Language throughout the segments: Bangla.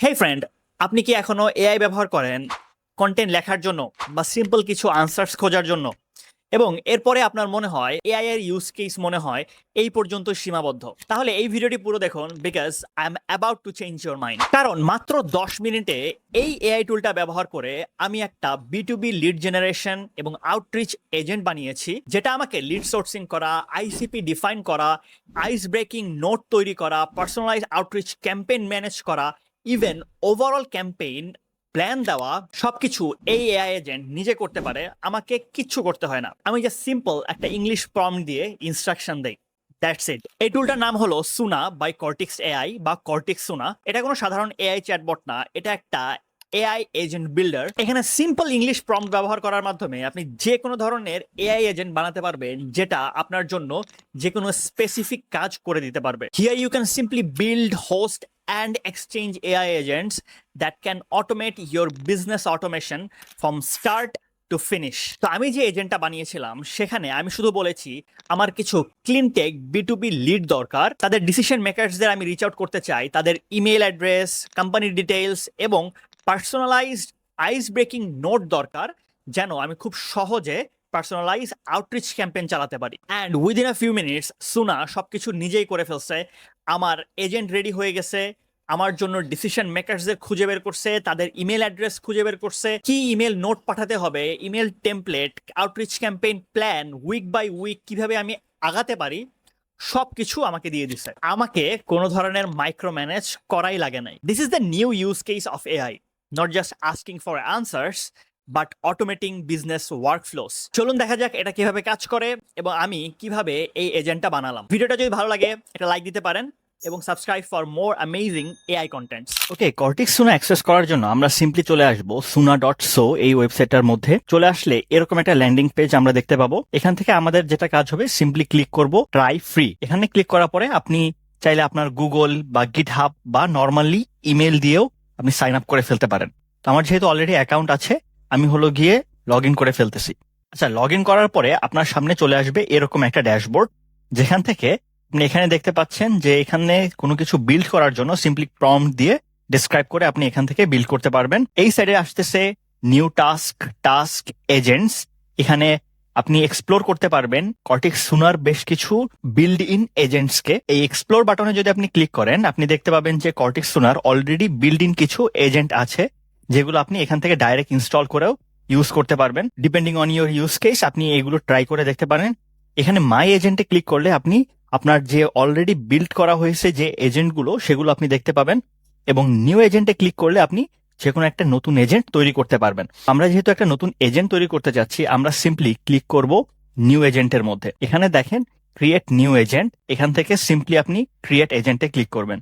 হে ফ্রেন্ড আপনি কি এখনও এআই ব্যবহার করেন? কন্টেন্ট লেখার জন্য বা সিম্পল কিছু আনসার্স খোঁজার জন্য? এবং এরপরে আপনার মনে হয় এআই এর ইউজ কেস মনে হয় এই পর্যন্ত সীমাবদ্ধ। তাহলে এই ভিডিওটি পুরো দেখুন because I am about to change your mind কারণ মাত্র দশ মিনিটে এই এআই টুলটা ব্যবহার করে আমি একটা B to B lead generation এবং আউটরিচ এজেন্ট বানিয়েছি, যেটা আমাকে লিড সোর্সিং করা আইসিপি ডিফাইন করা আইস ব্রেকিং নোট তৈরি করা পার্সোনালাইজ আউটরিচ ক্যাম্পেইন ম্যানেজ করা ইভেন ওভারঅল ক্যাম্পেইন প্ল্যান দেওয়া, সবকিছু এই এআই এজেন্ট নিজে করতে পারে, আমাকে কিচ্ছু করতে হয় না। আমি জাস্ট সিম্পল একটা ইংলিশ প্রম দিয়ে ইনস্ট্রাকশন দেই। দ্যাটস ইট এই টুলটার নাম হলো সুনা বাই কর্টিক্স এআই বা কর্টিক্স সুনা এটা কোনো সাধারণ এআই চ্যাটবট না, এটা একটা এআই এজেন্ট বিল্ডার এখানে সিম্পল ইংলিশ প্রম্পট ব্যবহার করার মাধ্যমে আপনি যে কোনো ধরনের এআই এজেন্ট বানাতে পারবেন, যেটা আপনার জন্য যে কোনো স্পেসিফিক কাজ করে দিতে পারবে। Here you can simply build host and exchange AI agents that can automate your business automation from start to finish তো আমি যে এজেন্টটা বানিয়েছিলাম, সেখানে আমি শুধু বলেছি, আমার কিছু cleantech B to B lead দরকার। তাদের ডিসিশন মেকারসদের আমি রিচ আউট করতে চাই। তাদের ইমেল অ্যাড্রেস কোম্পানির ডিটেলস এবং পার্সোনালাইজড আইস ব্রেকিং নোট দরকার, যেন আমি খুব সহজে পার্সোনালাইজ আউটরিচ ক্যাম্পেইন চালাতে পারি। And within a few minutes Suna সবকিছু নিজেই করে ফেলছে। আমার এজেন্ট রেডি হয়ে গেছে, আমার জন্য ডিসিশন মেকারসদের খুঁজে বের করছে, তাদের ইমেল অ্যাড্রেস খুঁজে বের করছে। কি ইমেল নোট পাঠাতে হবে email template outreach campaign plan week by week কীভাবে আমি আগাতে পারি সব কিছু আমাকে দিয়ে দিছে। আমাকে কোনো ধরনের মাইক্রো ম্যানেজ করাই লাগে নাই। This is the new use case of AI not just asking for answers but automating business workflows চলুন দেখা যাক এটা কীভাবে কাজ করে এবং আমি কীভাবে এই এজেন্টটা বানালাম। ভিডিওটা যদি ভালো লাগে, এটা লাইক দিতে পারেন এবং subscribe for more amazing AI contents okay Kortix Suna access করার জন্য আমরা সিম্পলি চলে আসব সুনা ডট সো এই ওয়েবসাইটটার মধ্যে। চলে আসলে এরকম একটা ল্যান্ডিং পেজ আমরা দেখতে পাবো। এখান থেকে আমাদের যেটা কাজ হবে সিম্পলি ক্লিক করব ট্রাই ফ্রি এখানে ক্লিক করার পরে আপনি চাইলে আপনার গুগল বা গিট হাব বা নর্মালি ইমেল দিয়েও আপনি সাইন আপ করে ফেলতে পারেন। তো আমার যেহেতু অলরেডি অ্যাকাউন্ট আছে আমি হলো গিয়ে লগ ইন করে ফেলতেছি। আচ্ছা লগ ইন করার পরে আপনার সামনে চলে আসবে এরকম একটা ড্যাশবোর্ড যেখান থেকে আপনি এখানে দেখতে পাচ্ছেন যে এখানে কোনো কিছু বিল্ড করার জন্য সিম্পলি প্রম দিয়ে ডিসক্রাইব করে আপনি এখান থেকে বিল্ড করতে পারবেন। এই সাইডে আসতেছে নিউ টাস্ক টাস্ক এজেন্টস এখানে আপনি এক্সপ্লোর করতে পারবেন। কর্টিক্স সুনার বেশ কিছু বিল্ড ইন এজেন্টস কে। এই এক্সপ্লোর বাটনে যদি আপনি ক্লিক করেন, আপনি দেখতে পাবেন যে কর্টিক্স সুনার অলরেডি বিল্ড ইন কিছু এজেন্ট আছে। যেগুলো আপনি এখান থেকে ডাইরেক্ট ইনস্টল করেও ইউজ করতে পারবেন। Depending on your use case আপনি এগুলো ট্রাই করে দেখতে পারেন। এখানে মাই এজেন্টে ক্লিক করলে আপনি আপনার যে অলরেডি বিল্ড করা হয়েছে যে এজেন্টগুলো সেগুলো আপনি দেখতে পাবেন। এবং নিউ এজেন্টে ক্লিক করলে আপনি যে কোনো একটা নতুন এজেন্ট তৈরি করতে পারবেন। আমরা যেহেতু একটা নতুন এজেন্ট তৈরি করতে যাচ্ছি, আমরা সিম্পলি ক্লিক করব নিউ এজেন্টের মধ্যে। এখানে দেখেন ক্রিয়েট নিউ এজেন্ট এখান থেকে সিম্পলি আপনি ক্রিয়েট এজেন্টে ক্লিক করবেন।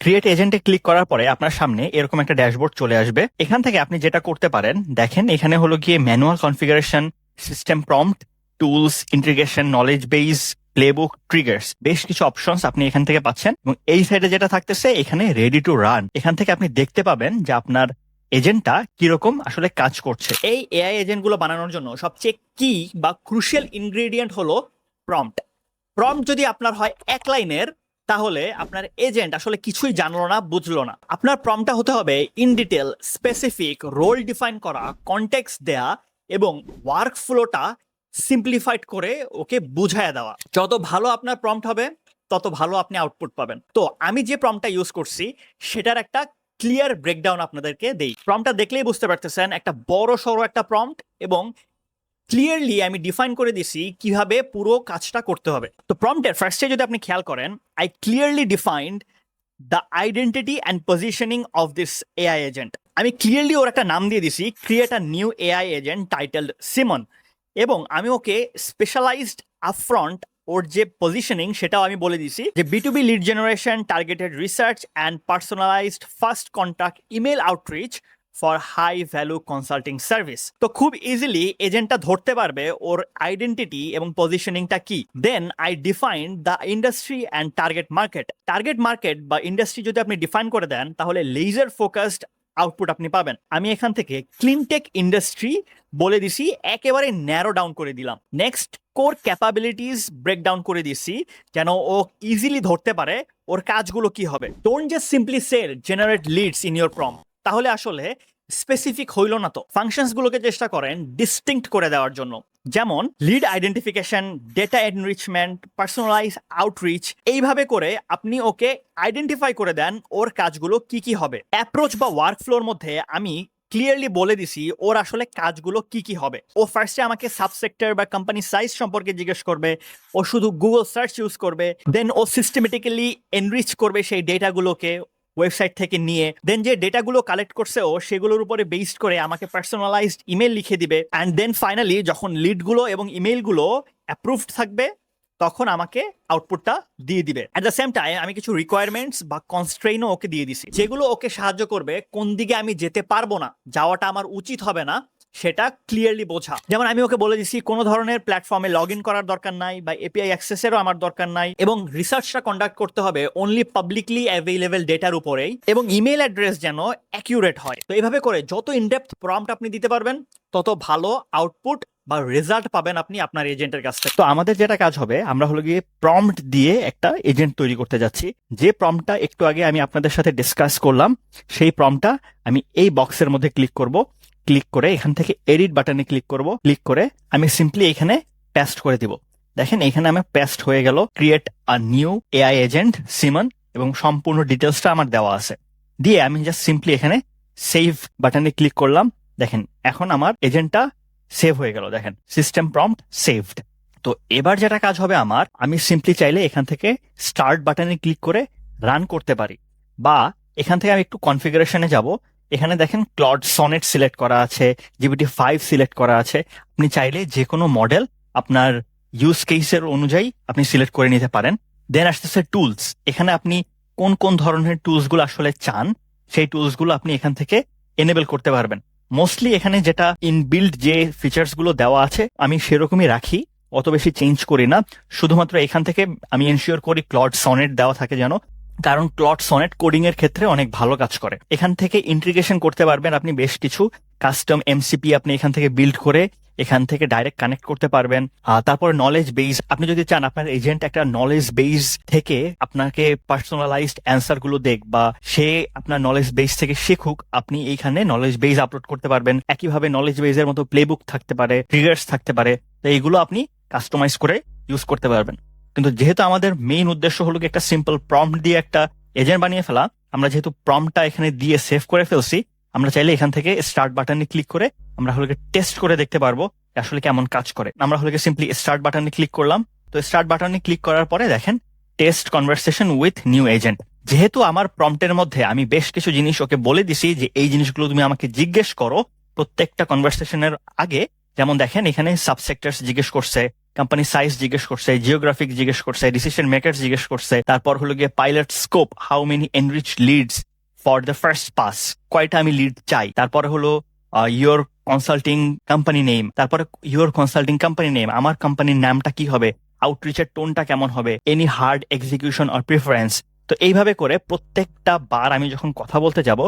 ক্রিয়েট এজেন্টে ক্লিক করার পরে আপনার সামনে এরকম একটা ড্যাশবোর্ড চলে আসবে। এখান থেকে আপনি যেটা করতে পারেন, দেখেন এখানে হলো গিয়ে manual configuration system prompt tools integration knowledge base playbook triggers বেশ কিছু অপশনস আপনি এখান থেকে পাচ্ছেন এবং এই সাইডে যেটা থাকতেছে, এখানে রেডি টু রান এখান থেকে আপনি দেখতে পাবেন যে আপনার এজেন্টটা কীরকম আসলে কাজ করছে। এই এআই এজেন্টগুলো বানানোর জন্য সবচেয়ে কি বা ক্রুশিয়াল ইনগ্রেডিয়েন্ট হলো প্রম্পট প্রম্পট যদি আপনার হয় এক লাইনের তাহলে আপনার এজেন্ট আসলে কিছুই জানলো না, বুঝলো না। আপনার প্রমটা হতে হবে in detail specific role define করা কন্টেক্স দেয়া এবং ওয়ার্ক ফ্লোটা সিম্পলিফাইড করে ওকে বুঝায় দেওয়া। যত ভালো আপনার প্রম্পট হবে, তত ভালো আপনি আউটপুট পাবেন। তো আমি যে প্রম্পটটা ইউজ করছি, সেটার একটা ক্লিয়ার ব্রেকডাউন আপনাদেরকে দেই। প্রম্পটটা দেখলেই বুঝতে পারতেছেন, একটা বড় সড়ো একটা প্রম্পট এবং ক্লিয়ারলি আমি ডিফাইন করে দিছি কীভাবে পুরো কাজটা করতে হবে। তো প্রম্পটের ফার্স্টে যদি আপনি খেয়াল করেন I clearly defined the identity and positioning of this AI agent আমি ক্লিয়ারলি ওর একটা নাম দিয়ে দিছি create a new AI agent title Simon এবং আমি ওকে স্পেশালাইজড আপফ্রন্ট ওর যে পজিশনিং সেটাও আমি বলে দিছি যে B to B lead generation targeted research and personalized first contact email outreach for high value consulting service তো খুব ইজিলি এজেন্টটা ধরতে পারবে ওর আইডেন্টিটি এবং পজিশনিংটা কি। Then I define the industry and target market target market বা ইন্ডাস্ট্রি যদি আপনি ডিফাইন করে দেন, তাহলে লেজার ফোকাসড আউটপুট আপনি পাবেন। আমি এখান থেকে ক্লিনটেক ইন্ডাস্ট্রি বলে দিছি, একেবারে ন্যারো ডাউন করে দিলাম। নেক্সট কোর ক্যাপাবিলিটিস ব্রেকডাউন করে দিছি, যেন ও ইজিলি ধরতে পারে ওর কাজগুলো কি হবে। Don't just simply sell generate leads in your prompt তাহলে আসলে স্পেসিফিক হইল না তো। ফাংশনস গুলোকে চেষ্টা করেন ডিস্টিংক্ট করে দেওয়ার জন্য। যেমন lead identification data enrichment personalize outreach এইভাবে করে আপনি ওকে আইডেন্টিফাই করে দেন ওর কাজগুলো কি কি হবে। অ্যাপ্রোচ বা ওয়ার্ক ফ্লোর মধ্যে আমি ক্লিয়ারলি বলে দিছি ওর আসলে কাজগুলো কি কি হবে। ও ফার্স্টে আমাকে সাবসেক্টর বা কোম্পানি সাইজ সম্পর্কে জিজ্ঞেস করবে, ও শুধু গুগল সার্চ ইউজ করবে দেন ও সিস্টেমেটিক্যালি এনরিচ করবে সেই ডেটাগুলোকে ওয়েবসাইট থেকে নিয়ে দেন যে ডেটাগুলো কালেক্ট করছে ও, সেগুলোর উপরে বেসড করে আমাকে পার্সোনালাইজড ইমেল লিখে দিবে। অ্যান্ড দেন ফাইনালি যখন লিডগুলো এবং ইমেলগুলো অ্যাপ্রুভড থাকবে, তখন আমাকে আউটপুটটা দিয়ে দিবে। অ্যাট দ্য সেম টাইম আমি কিছু রিকোয়ারমেন্টস বা কনস্ট্রেইনও ওকে দিয়ে দিছি। যেগুলো ওকে সাহায্য করবে, কোন দিকে আমি যেতে পারব না, যাওয়াটা আমার উচিত হবে না সেটা ক্লিয়ারলি বোঝা। যেমন আমি ওকে বলে দিছি, কোনো ধরনের প্ল্যাটফর্মে লগ ইন করার দরকার নাই বা এপিআই অ্যাক্সেসেরও আমার দরকার নাই এবং রিসার্চটা কন্ডাক্ট করতে হবে অনলি পাবলিকলি অ্যাভেলেবেল ডেটার উপরেই এবং ইমেল অ্যাড্রেস যেন অ্যাকিউরেট হয়। তো এইভাবে করে যত ইনডেপথ প্রম্পট আপনি দিতে পারবেন, তত ভালো আউটপুট বা রেজাল্ট পাবেন আপনি আপনার এজেন্টের কাছ থেকে। তো আমাদের যেটা কাজ হবে, আমরা হলো গিয়ে প্রম্পট দিয়ে একটা এজেন্ট তৈরি করতে যাচ্ছি। যে প্রম্পটটা একটু আগে আমি আপনাদের সাথে ডিসকাস করলাম, সেই প্রম্পটটা আমি এই বক্সের মধ্যে ক্লিক করব। ক্লিক করে এখান থেকে এডিট বাটনে ক্লিক করব। ক্লিক করে আমি সিম্পলি এখানে পেস্ট করে দিব। দেখেন, এখানে আমার পেস্ট হয়ে গেল। Create a new AI agent Simon এবং সম্পূর্ণ ডিটেলসটা আমার দেওয়া আছে। দিয়ে আমি জাস্ট সিম্পলি এখানে সেভ বাটনে ক্লিক করলাম। দেখেন, এখন আমার এজেন্টটা সেভ হয়ে গেল, দেখেন। সিস্টেম প্রম্পট সেভড তো এবার যেটা কাজ হবে আমার, আমি সিম্পলি চাইলে এখান থেকে স্টার্ট বাটনে ক্লিক করে রান করতে পারি। বা এখান থেকে আমি একটু কনফিগারেশনে যাব। এখানে দেখেন ক্লড সনেট সিলেক্ট করা আছে জিবিটি ফাইভ সিলেক্ট করা আছে। আপনি চাইলে যে কোনো মডেল আপনার ইউজ কেসের অনুযায়ী আপনি সিলেক্ট করে নিতে পারেন। দেন আসতেছে টুলস এখানে আপনি কোন কোন ধরনের টুলসগুলো আসলে চান, সেই টুলসগুলো আপনি এখান থেকে এনেবল করতে পারবেন। মোস্টলি এখানে যেটা ইনবিল্ড যে ফিচার্সগুলো দেওয়া আছে, আমি সেরকমই রাখি, অত বেশি চেঞ্জ করি না। শুধুমাত্র এখান থেকে আমি এনশিওর করি ক্লড সনেট দেওয়া থাকে যেন, কারণ ক্লড সনেট কোডিং এর ক্ষেত্রে অনেক ভালো কাজ করে। এখান থেকে ইন্টিগ্রেশন করতে পারবেন আপনি বেশ কিছু কাস্টম এমসিপি আপনি এখান থেকে বিল্ড করে এখান থেকে ডাইরেক্ট কানেক্ট করতে পারবেন। তারপর নলেজ বেস আপনি যদি চান আপনার এজেন্ট একটা নলেজ বেস থেকে আপনাকে পার্সোনালাইজড অ্যান্সারগুলো দেখ বা সে আপনার নলেজ বেস থেকে শিখুক, আপনি এইখানে নলেজ বেস আপলোড করতে পারবেন। একইভাবে নলেজ বেসের মতো প্লেবুক থাকতে পারে ট্রিগার্স থাকতে পারে। তো এইগুলো আপনি কাস্টমাইজ করে ইউজ করতে পারবেন। কিন্তু যেহেতু আমাদের মেইন উদ্দেশ্য হলো একটা সিম্পল প্রম্পট দিয়ে একটা এজেন্ট বানিয়ে ফেলা, আমরা যেহেতু প্রম্পটটা এখানে দিয়ে সেভ করে ফেলছি আমরা চাইলে এখান থেকে স্টার্ট বাটনে ক্লিক করে আমরা হলো টেস্ট করে দেখতে পারব আসলে কেমন কাজ করে। আমরা হলো সিম্পলি স্টার্ট বাটনে ক্লিক করলাম। তো স্টার্ট বাটনে ক্লিক করার পরে দেখেন test conversation with new agent যেহেতু আমার প্রম্পটের মধ্যে আমি বেশ কিছু জিনিস ওকে বলে দিছি যে এই জিনিসগুলো তুমি আমাকে জিজ্ঞেস করো, প্রত্যেকটা কনভারসেশনের আগে, যেমন দেখেন এখানে সাবসেক্টরস জিজ্ঞেস করছে কোম্পানি সাইজ জিজ্ঞেস করছে জিওগ্রাফিক জিজ্ঞেস করছে ডিসিশন মেকার জিজ্ঞেস করছে, তারপর হলো গিয়ে pilot scope how many enrich leads for the first pass কয়টা আমি লিড চাই। তারপরে হলো ইয়োর কনসাল্টিং কোম্পানি নেম তারপরে ইয়োর কনসাল্টিং কোম্পানি নেম আমার কোম্পানির নামটা কি হবে? আউটরিচের টোনটা কেমন হবে? Any hard execution or preference তো এইভাবে করে প্রত্যেকটা বার আমি যখন কথা বলতে যাব,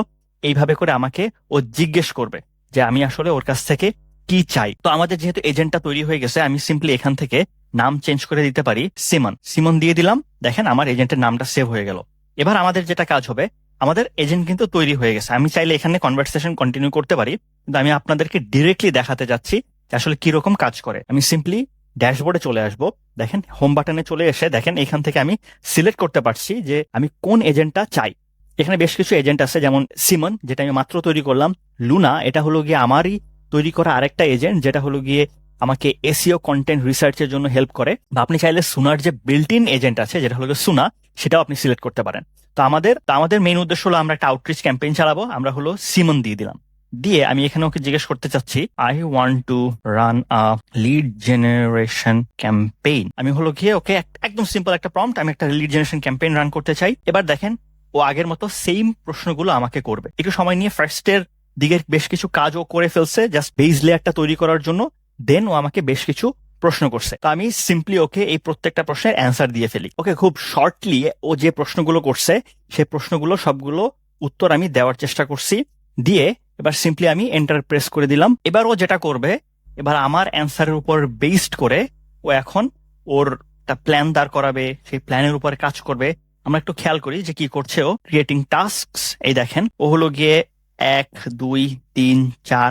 এইভাবে করে আমাকে ও জিজ্ঞেস করবে যে আমি আসলে ওর কাছ থেকে কি চাই। তো আমাদের যেহেতু এজেন্টটা তৈরি হয়ে গেছে, আমি সিম্পলি এখান থেকে নাম চেঞ্জ করে দিতে পারি সিমন সিমন দিয়ে দিলাম। দেখেন আমার এজেন্টের নামটা সেভ হয়ে গেল। এবার আমাদের যেটা কাজ হবে আমাদের এজেন্ট কিন্তু তৈরি হয়ে গেছে। আমি চাইলে এখানে কনভার্সেশন কন্টিনিউ করতে পারি, কিন্তু আমি আপনাদেরকে ডিরেক্টলি দেখাতে যাচ্ছি যে আসলে কীরকম কাজ করে। আমি সিম্পলি ড্যাশবোর্ডে চলে আসব। দেখেন হোম বাটনে চলে এসে দেখেন, এখান থেকে আমি সিলেক্ট করতে পারছি যে আমি কোন এজেন্টটা চাই। এখানে বেশ কিছু এজেন্ট আছে, যেমন সিমন যেটা আমি মাত্র তৈরি করলাম। লুনা এটা হলো গিয়ে আমারই তৈরি করা আরেকটা এজেন্ট যেটা হলো গিয়ে আমাকে এসিও কন্টেন্ট রিসার্চের জন্য হেল্প করে। বা আপনি চাইলে সুনার যে বিল্ট ইন এজেন্ট আছে, যেটা হলো সুনা সেটাও আপনি সিলেক্ট করতে পারেন। তো আমাদের তো আমাদের মেইন উদ্দেশ্য হলো আমরা একটা আউটরিচ ক্যাম্পেইন চালাবো, আমরা হলো সিমন দিয়ে দিলাম। দিয়ে আমি এখানে ওকে জিজ্ঞেস করতে চাচ্ছি I want to run a lead generation campaign আমি হলো গিয়ে ওকে একদম সিম্পল একটা প্রম্পট আমি একটা লিড জেনারেশন ক্যাম্পেইন রান করতে চাই। এবার দেখেন, ও আগের মতো সেম প্রশ্নগুলো আমাকে করবে। একটু সময় নিয়ে ফার্স্টের দিকে বেশ কিছু কাজও করে ফেলছে জাস্ট বেস লেয়ারটা তৈরি করার জন্য। দেন ও আমাকে বেশ কিছু প্রশ্ন করছে। তো আমি সিম্পলি ওকে এই প্রত্যেকটা প্রশ্নের অ্যান্সার দিয়ে ফেলি। ওকে খুব শর্টলি ও যে প্রশ্নগুলো করছে সেই প্রশ্নগুলো সবগুলো উত্তর আমি দেওয়ার চেষ্টা করছি। দিয়ে এবার সিম্পলি আমি এন্টার প্রেস করে দিলাম। এবার ও যেটা করবে, এবার আমার অ্যান্সারের উপর বেসড করে ও এখন ওর একটা প্ল্যান দাঁড় করাবে, সেই প্ল্যানের উপরে কাজ করবে। আমরা একটু খেয়াল করি যে কি করছে ও। ক্রিয়েটিং টাস্ক এই দেখেন, ও হলো গিয়ে এক, দুই, তিন, চার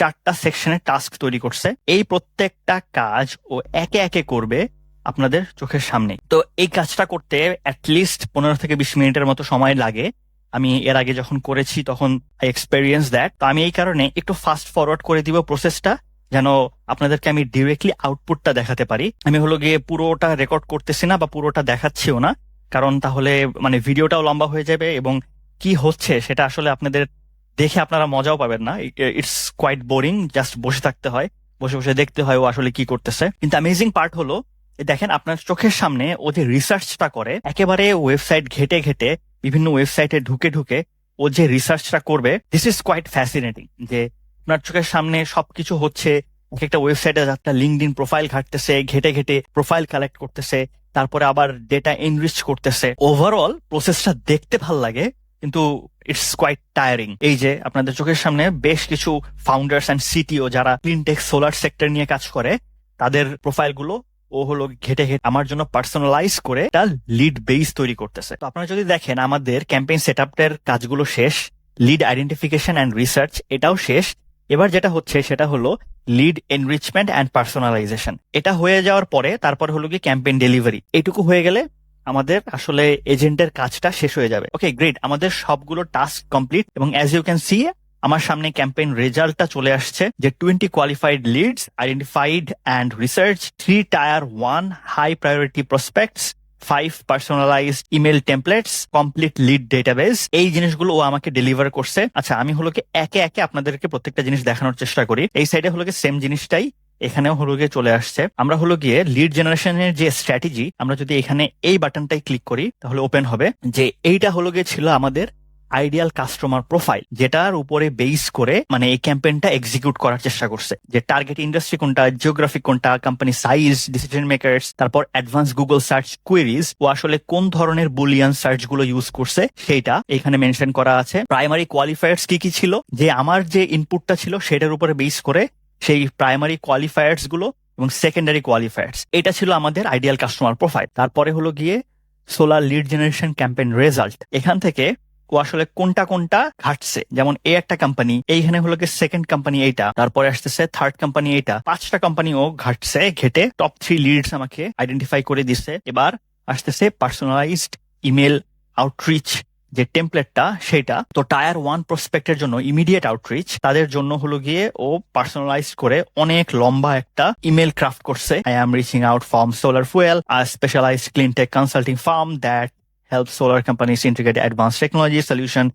চারটা সেকশনে টাস্ক তৈরি করছে। এই প্রত্যেকটা কাজ ও একে একে করবে আপনাদের চোখের সামনে। তো এই কাজটা করতে অ্যাটলিস্ট পনেরো থেকে বিশ মিনিটের মতো সময় লাগে। আমি এর আগে যখন করেছি তখন আই এক্সপেরিয়েন্স দ্যাট তো আমি এই কারণে একটু ফাস্ট ফরওয়ার্ড করে দিব প্রসেসটা যেন আপনাদেরকে আমি ডিরেক্টলি আউটপুটটা দেখাতে পারি। আমি হলো গিয়ে পুরোটা রেকর্ড করতেছি না বা পুরোটা দেখাচ্ছিও না। কারণ তাহলে মানে ভিডিওটাও লম্বা হয়ে যাবে এবং কি হচ্ছে সেটা আসলে আপনাদের দেখে আপনারা মজাও পাবেন না। ইটস কোয়াইট বোরিং জাস্ট বসে থাকতে হয়। বসে বসে দেখতে হয় ও আসলে কি করতেছে। কিন্তু অ্যামেজিং পার্ট হলো দেখেন আপনার চোখের সামনে ও যে রিসার্চটা করে, একেবারে ওয়েবসাইট ঘেটে ঘেটে, বিভিন্ন ওয়েবসাইটে ঢুকে ঢুকে ও যে রিসার্চটা করবে দিস ইজ কোয়াইট ফ্যাসিনেটিং যে আপনার চোখের সামনে সবকিছু হচ্ছে, এক একটা ওয়েবসাইটে একটা লিঙ্কড ইন প্রোফাইল ঘাটতেছে, ঘেটে ঘেটে প্রোফাইল কালেক্ট করতেছে, তারপরে আবার ডেটা এনরিচ করতেছে। ওভারঅল প্রসেসটা দেখতে ভালো লাগে। কিন্তু ইটস কোয়াইট টায়ারিং এই যে আপনাদের চোখের সামনে বেশ কিছু ফাউন্ডার্স অ্যান্ড সিটিও যারা ক্লিনটেক সোলার সেক্টর নিয়ে কাজ করে, তাদের প্রোফাইলগুলো ও হলো ঘেটে ঘেটে আমার জন্য পার্সোনালাইজ করে একটা লিড বেস তৈরি করতেছে। তো আপনারা যদি দেখেন আমাদের ক্যাম্পেইন সেট আপের কাজগুলো শেষ লিড আইডেন্টিফিকেশন অ্যান্ড রিসার্চ এটাও শেষ, এবার যেটা হচ্ছে সেটা হলো লিড এনরিচমেন্ট অ্যান্ড পার্সোনালাইজেশন এটা হয়ে যাওয়ার পরে তারপর হলো কি ক্যাম্পেইন ডেলিভারি এটুকু হয়ে গেলে আমাদের আসলে এজেন্টের কাজটা শেষ হয়ে যাবে। ওকে গ্রেট আমাদের সবগুলো টাস্ক কমপ্লিট এবং অ্যাজ ইউ ক্যান সি আমার সামনে ক্যাম্পেইন রেজাল্টটা চলে আসছে, যে twenty qualified leads identified and research three tier one high priority prospects five personalize email templates complete lead database এই জিনিসগুলো ও আমাকে ডেলিভার করছে। আচ্ছা আমি হলো একে একে আপনাদেরকে প্রত্যেকটা জিনিস দেখানোর চেষ্টা করি। এই সাইডে হলো সেম জিনিসটাই। এখানেও হলো গিয়ে চলে আসছে। আমরা হলো গিয়ে লিড জেনারেশনের যে স্ট্র্যাটেজি আমরা যদি এখানে এই বাটনটাই ক্লিক করি, তাহলে ওপেন হবে। যে এইটা হলো গিয়ে ছিল আমাদের আইডিয়াল কাস্টমার প্রোফাইল যেটার উপরে বেস করে মানে এই ক্যাম্পেইনটা এক্সিকিউট করার চেষ্টা করছে। যে টার্গেট ইন্ডাস্ট্রি কোনটা জিওগ্রাফিক কোনটা কোম্পানি সাইজ ডিসিশন মেকার্স তারপর অ্যাডভান্স গুগল সার্চ কুয়েরিজ ও আসলে কোন ধরনের বুলিয়ান সার্চগুলো ইউজ করছে সেটা এখানে মেনশন করা আছে। প্রাইমারি কোয়ালিফায়ার্স কি কি ছিল? যে আমার যে ইনপুটটা ছিল, সেটার উপরে বেস করে সেই প্রাইমারি কোয়ালিফায়ার্সগুলো এবং সেকেন্ডারি কোয়ালিফায়ার্স এটা ছিল আমাদের আইডিয়াল কাস্টমার প্রোফাইল তারপরে হলো গিয়ে solar lead generation campaign result এখান থেকে ও আসলে কোনটা কোনটা ঘাটছে। যেমন এই একটা কোম্পানি এইখানে হলো গিয়ে সেকেন্ড কোম্পানি এইটা, তারপরে আসতেছে থার্ড কোম্পানি এইটা। পাঁচটা কোম্পানি ও ঘাটছে, ঘেটে টপ থ্রি লিডস আমাকে আইডেন্টিফাই করে দিচ্ছে এবার আসতেছে পার্সোনালাইজড ইমেল আউটরিচ যে টেমপ্লেটটা সেটা তো টায়ার ওয়ান প্রসপেক্টের জন্য ইমিডিয়েট আউটরিচ তাদের জন্য হলো গিয়ে ও পার্সোনালাইজ করে অনেক লম্বা একটা ইমেল ক্রাফট করছে। I am reaching out from solar fuel are specialize clean tech consulting firm that help solar company integrate advance technology solution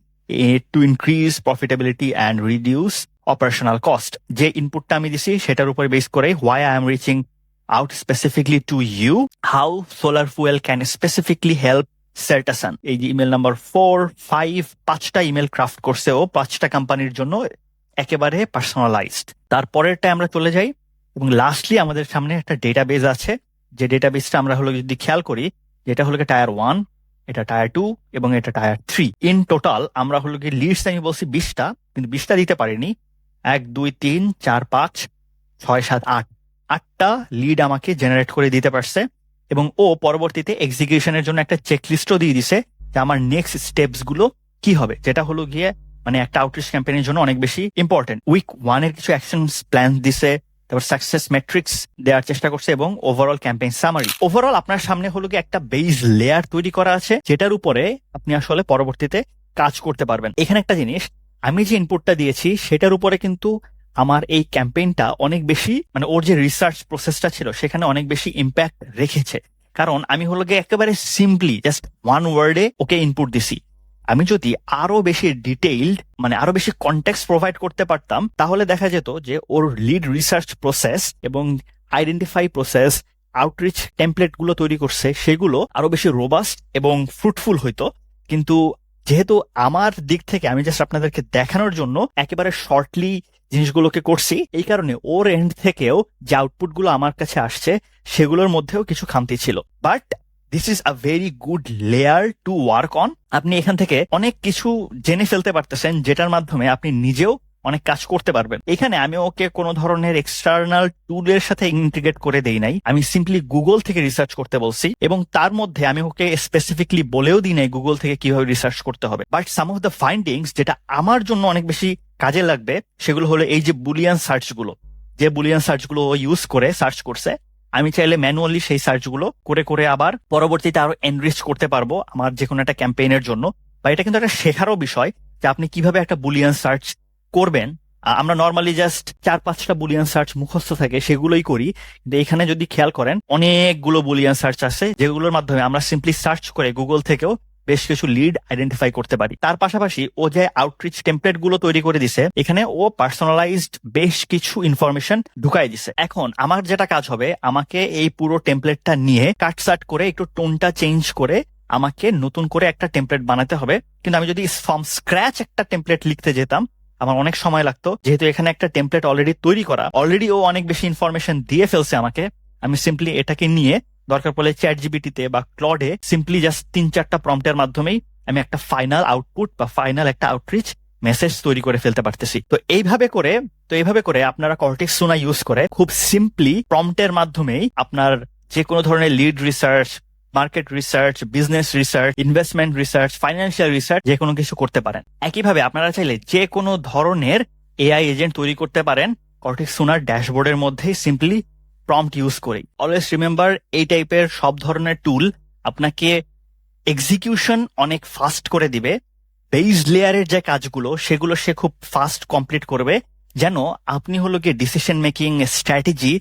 to increase profitability and reduce operational cost যে ইনপুটটা আমি দিছি, সেটার উপরে বেস করে why I am reaching out specifically to you how solar fuel can specifically help Certasan এই যে ইমেল নাম্বার ফোর ফাইভ পাঁচটা ইমেল ক্রাফট করছে ও, পাঁচটা কোম্পানির জন্য একেবারে পার্সোনালাইজড তারপরেরটা আমরা চলে যাই এবং লাস্টলি আমাদের সামনে একটা ডেটাবেস আছে। যে ডেটাবেসটা আমরা হলো যদি খেয়াল করি, যেটা হলো টায়ার ওয়ান এটা টায়ার টু এবং এটা টায়ার থ্রি ইন টোটাল আমরা হলো কি লিডস আমি বলছি বিশটা, কিন্তু বিশটা দিতে পারিনি। এক, দুই, তিন, চার, পাঁচ, ছয়, সাত, আট। আটটা লিড আমাকে জেনারেট করে দিতে পারছে। এবং ও পরবর্তীতে এক্সিকিউশনের জন্য একটা চেকলিস্টও দিয়ে দিছে যে আমার নেক্সট স্টেপসগুলো কি হবে? যেটা হলো গিয়ে মানে একটা আউটরিচ ক্যাম্পেইনের জন্য অনেক বেশি ইম্পর্টেন্ট উইক ওয়ানের কিছু অ্যাকশন প্ল্যান দিছে, তারপর সাকসেস মেট্রিক্স দেওয়ার চেষ্টা করছে এবং ওভারঅল ক্যাম্পেইন সামারি ওভারঅল আপনার সামনে হলো কি একটা বেস লেয়ার তৈরি করা আছে, যেটার উপরে আপনি আসলে পরবর্তীতে কাজ করতে পারবেন। এখানে একটা জিনিস, আমি যে ইনপুটটা দিয়েছি, সেটার উপরে কিন্তু আমার এই ক্যাম্পেইনটা অনেক বেশি মানে ওর যে রিসার্চ প্রসেসটা ছিল, সেখানে অনেক বেশি ইম্প্যাক্ট রেখেছে। কারণ আমি হলো গিয়ে একেবারে সিম্পলি জাস্ট ওয়ান ওয়ার্ডে ওকে ইনপুট দিছি। আমি যদি আরও বেশি ডিটেইলড মানে আরও বেশি কন্টেক্স প্রোভাইড করতে পারতাম, তাহলে দেখা যেত যে ওর লিড রিসার্চ প্রসেস এবং আইডেন্টিফাই প্রসেস আউটরিচ টেমপ্লেটগুলো তৈরি করছে, সেগুলো আরও বেশি রোবাস্ট এবং ফ্রুটফুল হইতো। কিন্তু যেহেতু আমার দিক থেকে আমি জাস্ট আপনাদেরকে দেখানোর জন্য একেবারে শর্টলি জিনিসগুলোকে করছি, এই কারণে ওর এন্ড থেকেও যে আউটপুটগুলো আমার কাছে আসছে, সেগুলোর মধ্যেও কিছু খামতি ছিল। But this is a very good layer to work on আপনি এখান থেকে অনেক কিছু জেনে ফেলতে পারতেছেন, যেটার মাধ্যমে আপনি নিজেও অনেক কাজ করতে পারবেন। এখানে আমি ওকে কোনো ধরনের এক্সটার্নাল টুলের সাথে ইন্টিগ্রেট করে দেই নাই। আমি সিম্পলি গুগল থেকে রিসার্চ করতে বলছি এবং তার মধ্যে আমি ওকে স্পেসিফিকলি বলেও দিই নাই গুগল থেকে কীভাবে রিসার্চ করতে হবে। But some of the findings যেটা আমার জন্য অনেক বেশি কাজে লাগবে, সেগুলো হলো এই যে বুলিয়ান সার্চগুলো। যে বুলিয়ান সার্চগুলো ও ইউজ করে সার্চ করছে, আমি চাইলে ম্যানুয়ালি সেই সার্চগুলো করে করে আবার পরবর্তীতে আরও এনরিচ করতে পারব আমার যে কোনো একটা ক্যাম্পেইনের জন্য। বা এটা কিন্তু একটা শেখারও বিষয় যে আপনি কীভাবে একটা বুলিয়ান সার্চ করবেন আমরা নর্মালি জাস্ট চার পাঁচটা বুলিয়ান সার্চ মুখস্থ থাকে, সেগুলোই করি। কিন্তু এখানে যদি খেয়াল করেন, অনেকগুলো বুলিয়ান সার্চ আছে, যেগুলোর মাধ্যমে আমরা সিম্পলি সার্চ করে গুগল থেকেও বেশ কিছু লিড আইডেন্টিফাই করতে পারি। তার পাশাপাশি ও যে আউটরিচ টেমপ্লেটগুলো তৈরি করে দিছে। এখানে ও পার্সোনালাইজড বেশ কিছু ইনফরমেশন ঢুকাই দিছে। এখন আমার যেটা কাজ হবে, আমাকে এই পুরো টেমপ্লেটটা নিয়ে কাটসাট করে একটু টোনটা চেঞ্জ করে আমাকে নতুন করে একটা টেমপ্লেট বানাতে হবে। কিন্তু আমি যদি ফ্রম স্ক্র্যাচ একটা টেমপ্লেট লিখতে যেতাম আমার অনেক সময় লাগতো। যেহেতু এখানে একটা টেমপ্লেট অলরেডি তৈরি করা অলরেডি ও অনেক বেশি ইনফরমেশন দিয়ে ফেলছে আমাকে। আমি সিম্পলি এটাকে নিয়ে, দরকার পড়লে চ্যাট জিবিটিতে বা ক্লডে সিম্পলি জাস্ট তিন চারটা প্রম্পটের মাধ্যমেই আমি একটা ফাইনাল আউটপুট বা ফাইনাল একটা আউটরিচ মেসেজ তৈরি করে ফেলতে পারতেছি। তো এইভাবে করে, তো এইভাবে করে আপনারা কর্টেক্স সোনা ইউজ করে খুব সিম্পলি প্রম্পটের মাধ্যমেই আপনার যে কোনো ধরনের lead research market research business research investment research financial research যে কোনো কিছু করতে পারেন। একইভাবে আপনারা চাইলে যে কোনো ধরনের এআই এজেন্ট তৈরি করতে পারেন। কর্টেক্স সোনার ড্যাশবোর্ডের মধ্যেই সিম্পলি প্রম্পট ইউজ করি অলওয়েজ রিমেম্বার এই টাইপের সব ধরনের টুল আপনাকে এক্সিকিউশন অনেক ফাস্ট করে দিবে। বেস লেয়ারের যে কাজগুলো, সেগুলো সে খুব ফাস্ট কমপ্লিট করবে। যেন আপনি হলো গিয়ে ডিসিশন মেকিং স্ট্র্যাটেজি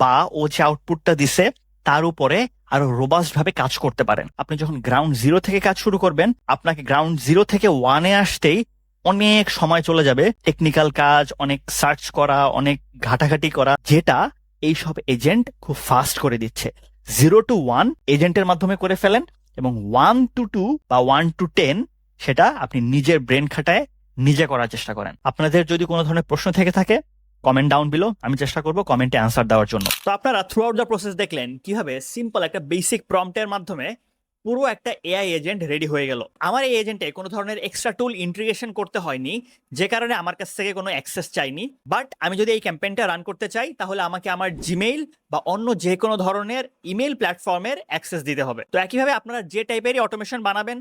বা ও যে আউটপুটটা দিছে তার উপরে আরও রোবাস্ট ভাবে কাজ করতে পারেন। আপনি যখন গ্রাউন্ড জিরো থেকে কাজ শুরু করবেন, আপনাকে গ্রাউন্ড জিরো থেকে ওয়ানে আসতেই অনেক সময় চলে যাবে। টেকনিক্যাল কাজ, অনেক সার্চ করা, অনেক ঘাটাঘাটি করা, যেটা এইসব এজেন্ট খুব ফাস্ট করে দিচ্ছে। জিরো টু ওয়ান এজেন্টের মাধ্যমে করে ফেলেন এবং ওয়ান টু টু বা ওয়ান টু টেন সেটা আপনি নিজের ব্রেন খাটায় নিজে করার চেষ্টা করেন। আপনাদের যদি কোনো ধরনের প্রশ্ন থেকে থাকে কমেন্ট ডাউন বিলো আমি চেষ্টা করব কমেন্টে অ্যান্সার দেওয়ার জন্য। তো আপনারা থ্রু আউট দ্য প্রসেস দেখলেন কীভাবে সিম্পল একটা বেসিক প্রম্পটের মাধ্যমে পুরো একটা এআই এজেন্ট রেডি হয়ে গেল। আমার এই এজেন্টে কোনো ধরনের এক্সট্রা টুল ইন্টিগ্রেশন করতে হয়নি, যে কারণে আমার কাছ থেকে কোনো অ্যাক্সেস চাইনি। বাট আমি যদি এই ক্যাম্পেইনটা রান করতে চাই, তাহলে আমাকে আমার জিমেইল বা অন্য যে কোনো ধরনের ইমেল প্ল্যাটফর্মের অ্যাক্সেস দিতে হবে। তো একইভাবে আপনারা যে টাইপেরই অটোমেশন বানাবেন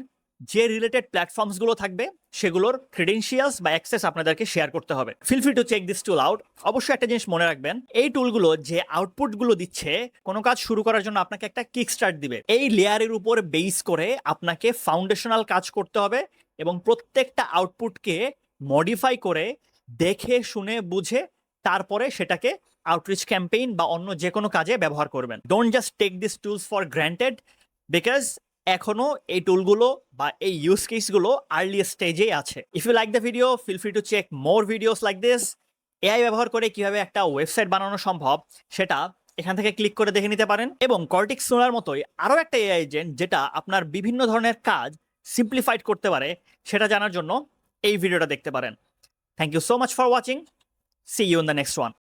যে রিলেটেড প্ল্যাটফর্মসগুলো থাকবে, সেগুলোর ক্রেডেন্সিয়ালস বা অ্যাক্সেস আপনাদেরকে শেয়ার করতে হবে। Feel free to check this tool out অবশ্যই একটা জিনিস মনে রাখবেন, এই টুলগুলো যে আউটপুটগুলো দিচ্ছে, কোনো কাজ শুরু করার জন্য আপনাকে একটা কিক স্টার্ট দিবে। এই লেয়ারের উপর বেস করে আপনাকে ফাউন্ডেশনাল কাজ করতে হবে এবং প্রত্যেকটা আউটপুটকে মডিফাই করে দেখে, শুনে, বুঝে তারপরে সেটাকে আউটরিচ ক্যাম্পেইন বা অন্য যে কোনো কাজে ব্যবহার করবেন। Don't just take this tools for granted because এখনও এই টুলগুলো বা এই ইউজ কেসগুলো আর্লি স্টেজে আছে। If you like the video feel free to check more videos like this AI ব্যবহার করে কীভাবে একটা ওয়েবসাইট বানানো সম্ভব, সেটা এখান থেকে ক্লিক করে দেখে নিতে পারেন। এবং কর্টিক সোনার মতোই আরও একটা এআই এজেন্ট যেটা আপনার বিভিন্ন ধরনের কাজ সিম্পলিফাইড করতে পারে, সেটা জানার জন্য এই ভিডিওটা দেখতে পারেন। Thank you so much for watching see you in the next one